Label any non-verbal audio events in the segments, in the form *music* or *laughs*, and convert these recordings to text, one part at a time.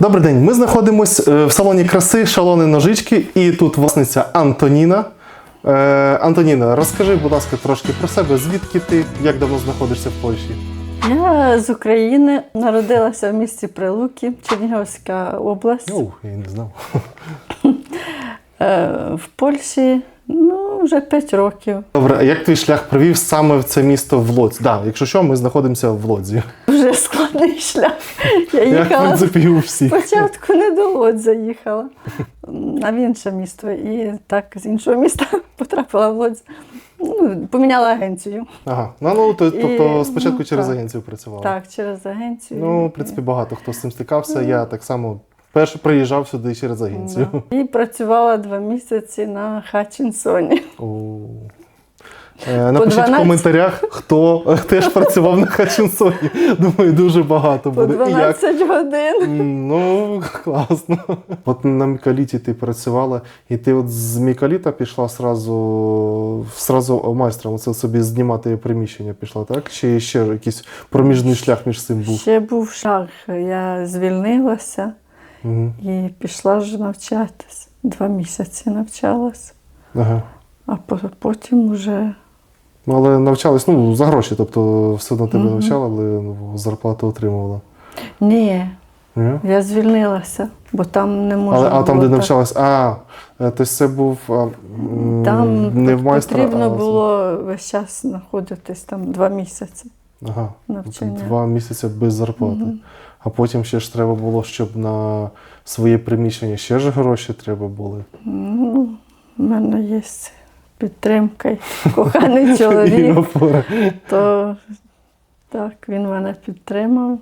Добрий день. Ми знаходимося в салоні краси Шалони Ножички, і тут власниця Антоніна. Е, Антоніна, розкажи, будь ласка, трошки про себе. Звідки ти, як давно знаходишся в Польщі? Я з України народилася в місті Прилуки, Чернігівська область. Оу, я не знав. *laughs* Е, В Польщі ну, вже 5 років. Добре, а як твій шлях привів саме в це місто в Лодзь? Да, якщо що, ми знаходимося в Лодзі. Вже складний шлях. Я Як, в принципі, у всіх. спочатку не до Лодзя їхала, а в інше місто. І так з іншого міста *laughs* потрапила в Лодзь. Ну, поміняла агенцію. Ага. Ну, ну то, тобто спочатку ну, через так. агенцію працювала. Так, через агенцію. Ну, в принципі, багато хто з цим стикався. Я так само перше приїжджав сюди через агенцію. Да. І працювала два місяці на Хатчинсоні. О. Е, Напишіть в коментарях, хто теж працював на Хатчинсоні. Думаю, дуже багато По буде. І як? годин. Ну, класно. От на Мікаліті ти працювала, і ти от з Мікаліта пішла сразу, сразу майстром, оце собі знімати приміщення пішла, так? Чи ще якийсь проміжний шлях між цим був? Ще був шаг. Я звільнилася Угу. і пішла вже навчатись. Два місяці навчалась, Ага. а потім вже Ну, але навчались, ну, за гроші, тобто все одно тебе Мгм. навчали, але ну, зарплату отримувала. ні, Ні? я звільнилася, бо там не можна. Але, а там, було де так. навчалась, а, е, тобто це був а, м, Там не в майстра, потрібно а, було весь час знаходитись там два місяці. Ага, навчання. два місяці без зарплати. А потім ще ж треба було, щоб на своє приміщення ще ж гроші треба були. Ну, в мене є підтримка, *laughs* коханий чоловік, то так, він мене підтримав.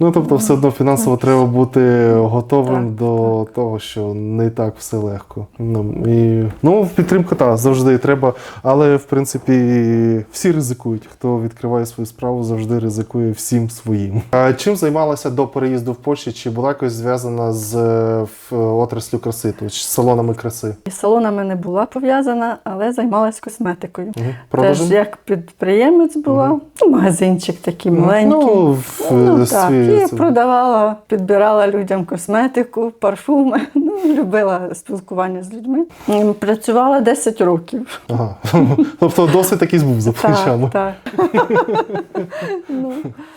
Ну, тобто, все одно фінансово треба бути готовим Так, до того, що не так все легко. Ну, і, ну підтримка так, завжди треба, але в принципі всі ризикують. Хто відкриває свою справу, завжди ризикує всім своїм. А чим займалася до переїзду в Польщі? Чи була якось зв'язана з е, отраслю краси, тобто з салонами краси? І салонами не була пов'язана, але займалась косметикою. Угу. Теж як підприємець була, ну, магазинчик такий маленький. Ну, в, Ну, е, так, і продавала, підбирала людям косметику, парфуми. *laughs* Ну, любила спілкування з людьми. Працювала 10 років. Ага. *laughs* Тобто досить такий був за плечами. Так, так. *laughs* ну,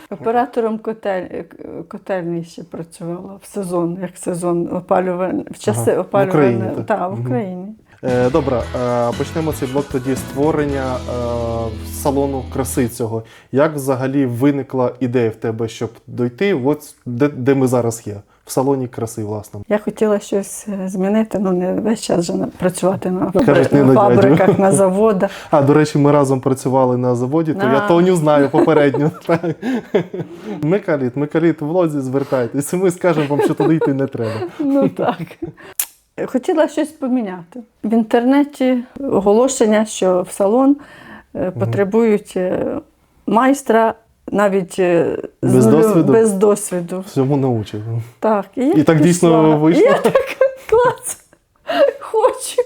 оператором котель, котельні ще працювала в сезон, як сезон опалювальний, в часи Ага, в. Україні? Так, в. Україні. Е, Добре, е, почнемо цей блок тоді створення е, салону краси цього. Як взагалі виникла ідея в тебе, щоб дойти, от де, де ми зараз є, в салоні краси, власне. Я хотіла щось змінити, ну не весь час же на- працювати на, Кажуть, не на фабриках, на *laughs* заводах. А, до речі, ми разом працювали на заводі, то я А. Тоню знаю попередньо. *laughs* Микаліт, Микаліт, в лозі звертайтесь, ми скажемо вам, що туди йти не треба. Ну так. Хотіла щось поміняти. В інтернеті оголошення, що в салон е, потребують е, майстра навіть без з нулю- досвіду? без досвіду. Всьому научив. Так, і, я І так дійсно вийшло? І я так клас, *laughs* хочу.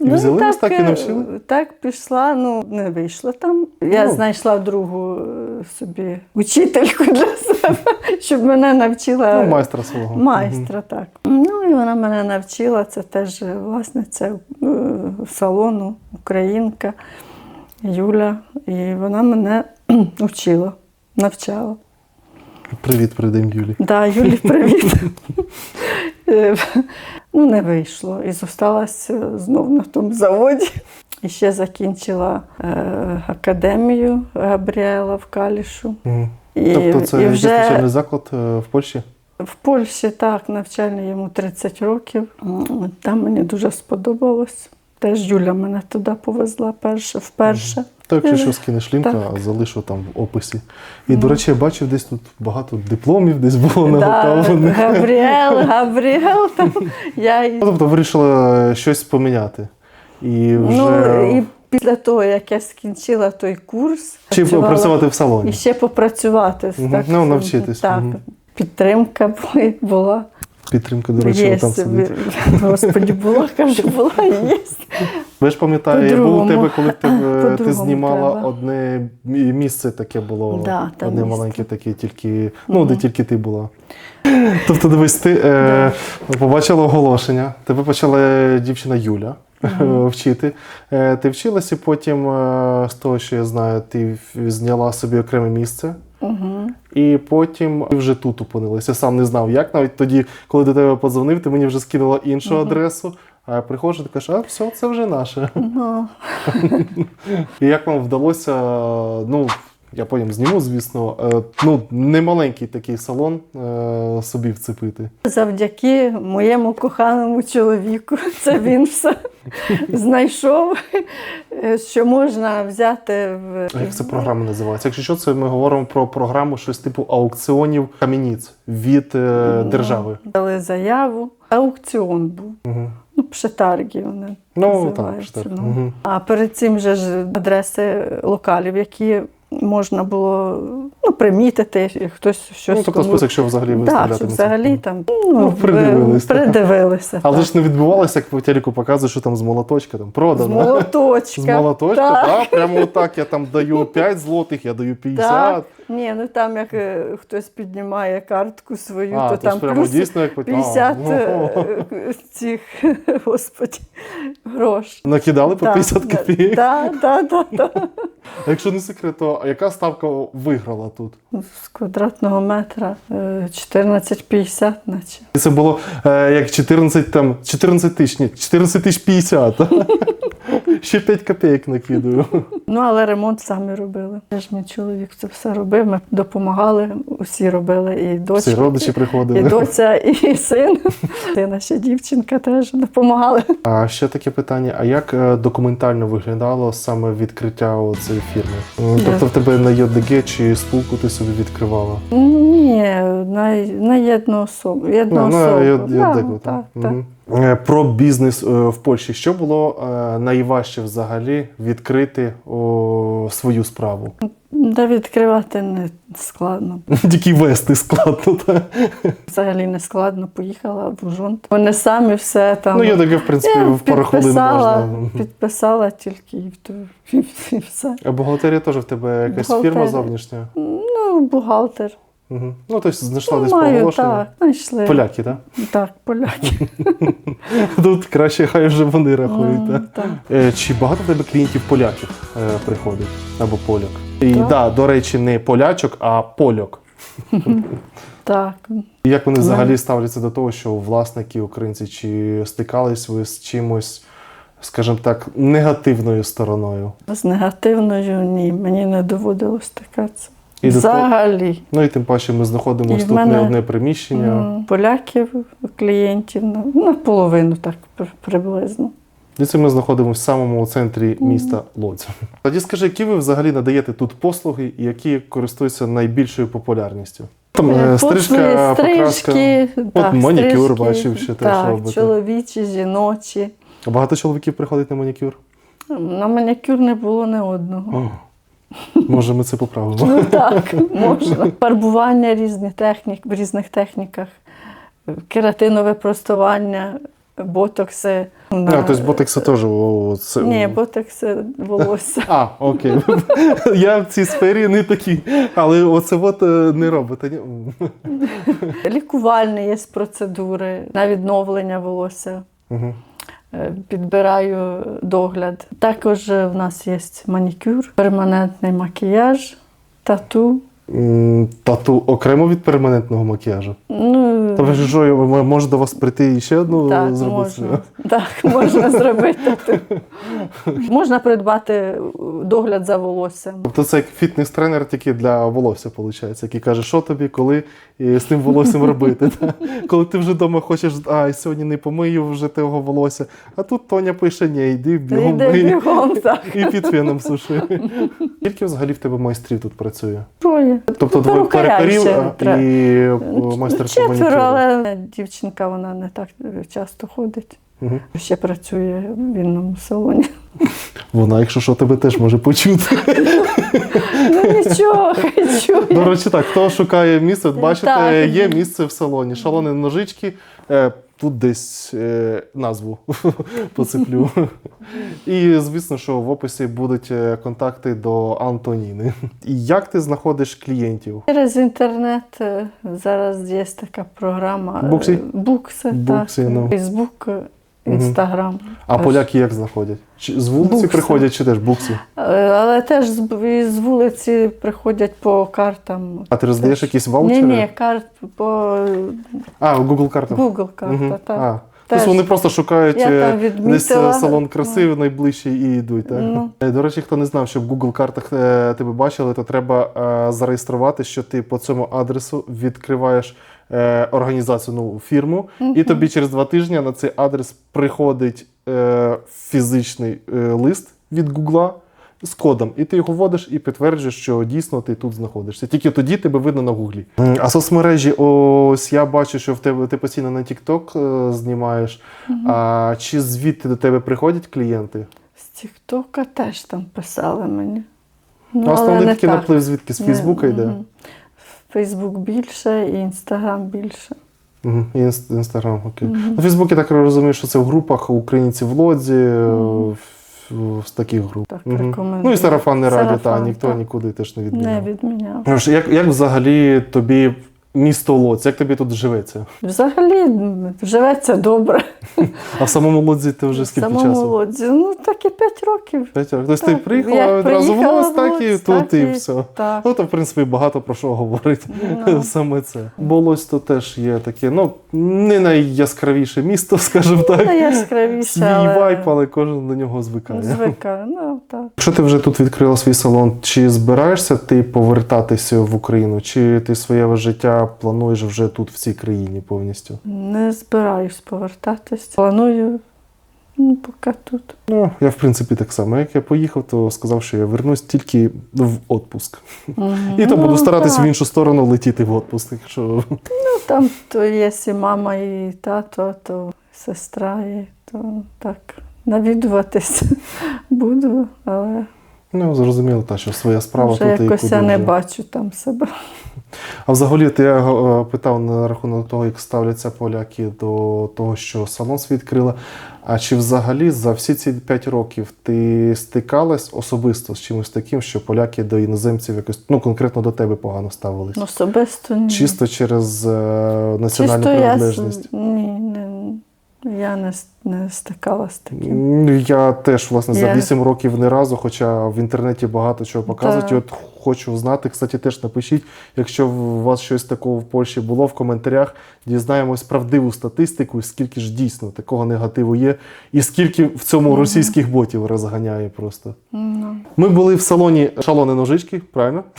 І взяли вас так і е, навчили? Так пішла, ну не вийшло там. Я Ну. знайшла другу е, собі учительку *laughs* для себе, щоб мене навчила Ну, майстра свого. майстра, так. Ну і вона мене навчила. Це теж власниця е, салону, українка Юля. І вона мене *clears throat* вчила, навчала. Привіт, передаємо Юлі. Да, Юлі, привіт. *laughs* Е, ну, не вийшло. І зосталася знов на тому заводі. І ще закінчила е, академію Габріела в Калішу. Мгм. І, Тобто це і вже навчальний заклад е, в Польщі? в Польщі так, навчальний йому 30 років. Там мені дуже сподобалось. Теж Юля мене туди повезла перше, вперше. Так, якщо Е, що скинеш лінк, так. залишу там в описі. І, до речі, я бачив десь тут багато дипломів, десь було Да, наготовлено. Габріел, *laughs* Габріел. Там, я й- Тобто вирішила щось поміняти. І вже Ну, і після того, як я скінчила той курс, чи працювала- працювати в салоні. і ще попрацювати. Мгм. Так, Ну, навчитись. Так, Мгм. підтримка була. Підтримка, до речі, там сидить. Господі, була, кажу, була і є. Ви ж пам'ятаю, я був у тебе, коли в тебе *laughs* ти знімала треба. одне місце таке було. Да, одне місце. маленьке таке, тільки, ну, де тільки ти була. *laughs* Тобто, дивись, ти е, побачила оголошення, тебе почала дівчина Юля вчити. Е, ти вчилася, потім, е, з того, що я знаю, ти зняла собі окреме місце. Угу. І потім ти вже тут опинилася. Я сам не знав, як. Навіть тоді, коли до тебе подзвонив, ти мені вже скинула іншу адресу. А я приходжу, ти кажеш, а все, це вже наше. Ну, *laughs* І як вам вдалося, ну, я потім зніму, звісно, е, ну, немаленький такий салон е, собі вцепити. завдяки моєму коханому чоловіку. *laughs* Це він все знайшов, е, що можна взяти в А як це програма називається? Якщо що, це ми говоримо про програму щось типу аукціонів кам'яниць від е, держави. Дали заяву. Аукціон був. Угу. Ну, вони Ну, називаються. так. ну. Угу. А перед цим же ж адреси локалів, які можна було ну, примітити, хтось щось Ну, тобто комусь- список, що взагалі виставляти. на взагалі там Ну, ну, придивились, так. придивилися. Але так. ж не відбувалося, як по телеку показують, що там з молоточка там З продано. молоточка. З молоточка, Так. так, прямо отак. Я там даю 5 злотих, я даю 50. Так. Ні, ну там як е, хтось піднімає картку свою, А, то то там прямо плюс дійсно як 50 А, е, ну, е, цих, *laughs* господі, грош. Накидали по 50 копійок. Так, так, так, так. Якщо не секрет, то яка ставка виграла тут? З квадратного метра е, 14,50 наче. Це було е, як 14, там, 14 тисяч, ні, 14 тисяч 50. *laughs* Ще 5 копійок накидаю. Ну, але ремонт самі робили. Теж мій чоловік це все робив, ми допомагали, усі робили, і дочка, Всі родичі і приходили. доця, і син. Сина ще дівчинка теж допомагали. А ще таке питання: а як е, документально виглядало саме відкриття цієї фірми? Тобто в тебе на ЙОДГ чи спілку ти собі відкривала? Ні, на, на єдну особу. Єдну Ну, особу. на ЙОДГ, так, так. так. Мгм. Е, Про бізнес е, в Польщі. Що було е, найважче взагалі відкрити о, свою справу? Да відкривати не складно. *laughs* Тільки вести складно. Та? Взагалі не складно. Поїхала в Ужунт. Вони самі все там. Ну, ЮДГ, в принципі, Я в пару хвилин можна. підписала тільки і, і все. А бухгалтерія теж в тебе якась фірма зовнішня? Ну, бухгалтер. Угу. Ну, тобто знайшла Ну, десь маю, оголошенню. так. Знайшли. Поляки, так? Так, поляки. *laughs* Тут краще, хай вже вони рахують. Так? так. Е, Чи багато в тебе клієнтів поляків е, приходить або поляк? І Так. да, до речі, не полячок, а польок. *laughs* Так. І Як вони взагалі ставляться до того, що власники українці чи стикались ви з чимось, скажімо так, негативною стороною? З негативною ні, мені не доводилось стикатися. І до Взагалі. Ну і тим паче ми знаходимося тут мене- не одне приміщення. Поляків, клієнтів на- наполовину так приблизно. І це ми знаходимося в самому центрі міста Лодзь. Тоді скажи, які ви взагалі надаєте тут послуги і які користуються найбільшою популярністю? Там е, стрижка, Послуги, покраска. стрижки, так, манікюр стрижки, бачив, що теж так, робите. чоловічі, жіночі. А Багато чоловіків приходить на манікюр. На манікюр не було не одного. О, може, ми це поправимо. Ну так, можна. Фарбування різних технік, в різних техніках, кератинове простування, ботокси. А, тобто ботекси теж. це... Ні, ботокси волосся. А, окей. Я в цій сфері не такий. Але оце от е, не робите. ні? Лікувальні є процедури на відновлення волосся. Мгм. Е, Підбираю догляд. Також е, в нас є манікюр, перманентний макіяж, тату. Тату окремо від перманентного макіяжу. Ну, Тобто, що я м- можу до вас прийти і ще одну так, зробити? можна, так, *laughs* можна зробити. можна придбати догляд за волоссям. Тобто це як фітнес-тренер тільки для волосся, виходить, який каже, що тобі, коли і з тим волоссям робити. *laughs* Коли ти вже вдома хочеш, а сьогодні не помию вже того волосся. А тут Тоня пише, ні, йди бігом Йде бігом, так. і під феном суши. *laughs* Скільки взагалі в тебе майстрів тут працює? Троє. Тобто двоє перукарів і майстер Четверо, але дівчинка вона не так часто ходить. Мгм. Ще працює в вільному салоні. Вона, якщо що, тебе теж може почути. Ну нічого, хай чує. До речі, так, хто шукає місце, бачите, Так. є місце в салоні. Шалони ножички. Е, тут десь е, назву *laughs* посиплю. *laughs* І звісно, що в описі будуть е, контакти до Антоніни. І як ти знаходиш клієнтів? Через інтернет е, зараз є така програма. е, Буксі? Букси, Буксі, так. ну. Фейсбук, е. Інстаграм. А Теж. поляки як знаходять? Чи з вулиці Букси. приходять, чи теж буксі? Е, Але теж з, із вулиці приходять по картам. А ти роздаєш Теж. якісь Ні, ваучери? ні, карт по А, Google картам. Google карта, Мгм. так. А. Теж. Тобто вони просто шукають е, десь е, салон краси найближчий і йдуть. Так? Ну. До речі, хто не знав, що в Google картах тебе бачили, то треба зареєструвати, що ти по цьому адресу відкриваєш е, організацію, ну, фірму, і тобі через два тижні на цей адрес приходить е, фізичний е, лист від Google з кодом, і ти його вводиш і підтверджуєш, що дійсно ти тут знаходишся. Тільки тоді тебе видно на гуглі. А соцмережі, ось я бачу, що в тебе ти постійно на TikTok е, знімаєш. А чи звідти до тебе приходять клієнти? З Тіктока теж там писали мені. Ну, Ну, основний такий наплив звідки з Фейсбука йде. Фейсбук більше і Інстаграм більше. Угу. І інс- інстаграм, окей. На я так розумію, що це в групах українці в лодзі, угу. в, в, з таких груп. Так, угу. Ну і сарафанне радіо, та ніхто так. нікуди теж не відміняв. Не відміняв. Як, як взагалі тобі місто Лоць, як тобі тут живеться? Взагалі живеться добре. А в самому Лодзі ти вже В скільки самому часу? Лодзі. Ну, так і 5 років. П'ять років. Тобто ти приїхала одразу в Лодзь, так і тут і- все. Так. Ну, то, в принципі, багато про що говорить Ну. *laughs* саме це. Бо Лодзь то теж є таке, ну, не найяскравіше місто, *laughs* скажімо так. Найяскравіше, Свій але- вайп, але кожен до нього звикає. Звика. Ну, так. Якщо ти вже тут відкрила свій салон, чи збираєшся ти повертатися в Україну, чи ти своє життя плануєш вже тут, в цій країні повністю? Не збираюсь повертатись. Планую ну, поки тут. Ну, я в принципі так само. Як я поїхав, то сказав, що я вернусь тільки в отпуск. Мгм. І то Ну, буду старатись так. в іншу сторону летіти в отпуск. Якщо Ну, там то є і мама, і тато, то сестра, і то так навідуватись *laughs* буду, але ну зрозуміло, та що своя справа вже тут і якось куди я не вже. бачу там себе. А взагалі, ти я е, питав на рахунок того, як ставляться поляки до того, що салон свій відкрила. А чи взагалі за всі ці 5 років ти стикалась особисто з чимось таким, що поляки до іноземців якось ну конкретно до тебе погано ставились? Особисто ні. Чисто через е, національну Чисто я, приналежність? с- ні, не, я не, не стикалася з таким. Я теж, власне, за Я- 8 років не разу, хоча в інтернеті багато чого показують. І от хочу знати, кстати, теж напишіть, якщо у вас щось такого в Польщі було в коментарях, дізнаємось правдиву статистику, скільки ж дійсно такого негативу є, і скільки в цьому російських ботів розганяє просто. Ну, Ми були в салоні шалони ножички, правильно? *laughs*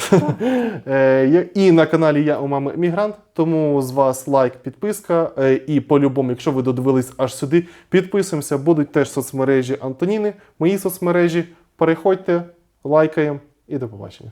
Е, І на каналі Я у мами Мігрант. Тому з вас лайк, підписка. Е, І по-любому, якщо ви додивились аж сюди, підписуємося. Будуть теж соцмережі Антоніни, мої соцмережі. Переходьте, лайкаємо і до побачення.